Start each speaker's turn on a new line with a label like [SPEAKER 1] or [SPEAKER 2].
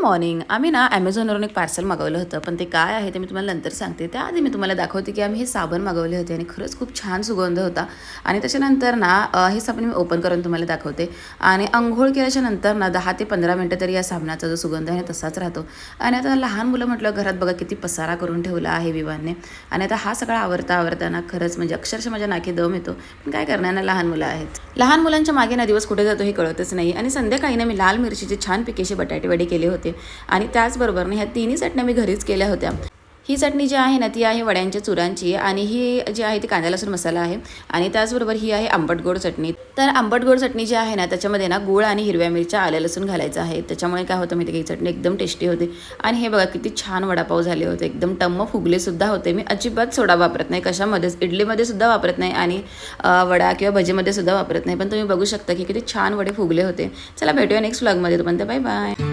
[SPEAKER 1] Morning आम्ही ना ॲमेझॉनवरून एक पार्सल मागवलं होतं पण ते काय आहे ते मी तुम्हाला नंतर सांगते. त्याआधी मी तुम्हाला दाखवते की आम्ही हे साबण मागवले होते आणि खरंच खूप छान सुगंध होता. आणि त्याच्यानंतर ना हे साबण मी ओपन करून तुम्हाला दाखवते. आणि आंघोळ केल्याच्यानंतर ना दहा ते पंधरा मिनटं तरी या साबणाचा जो सुगंध आहे ना तसाच राहतो. आणि आता लहान मुलं म्हटलं घरात बघा किती पसारा करून ठेवला आहे विवानने. आणि आता हा सगळा आवरता आवरताना खरंच म्हणजे अक्षरशः माझ्या नाकी दम येतो. पण काय करणार ना लहान मुलं आहेत. लहान मुलांच्या मागे ना दिवस कुठे जातो हे कळतच नाही. आणि संध्याकाळी ना मी लाल मिरचीचे छान पिकेचे बटाटे वडे केले होते. आणि त्याचबरोबर ना ह्या तिन्ही चटण्या मी घरीच केल्या होत्या. ही चटणी जी आहे ना ती आहे वड्यांच्या चुरांची आणि ही जी आहे ती कांदा लसूण मसाला आहे. आणि त्याचबरोबर ही आहे आंबट गोड चटणी. तर आंबट गोड चटणी जी आहे ना त्याच्यामध्ये ना गूळ आणि हिरव्या मिरच्या आल्या लसूण घालायचं आहे. त्याच्यामुळे काय होतं माहिती की? ही चटणी एकदम टेस्टी होते. आणि हे बघा किती छान वडापाव झाले होते. एकदम टम्म फुगलेसुद्धा होते. मी अजिबात सोडा वापरत नाही. कशामध्येच इडलीमध्ये सुद्धा वापरत नाही आणि वडा किंवा भजीमध्ये सुद्धा वापरत नाही. पण तुम्ही बघू शकता की किती छान वडे फुगले होते. चला भेटूया नेक्स्ट व्लॉगमध्ये तोपर्यंत बाय बाय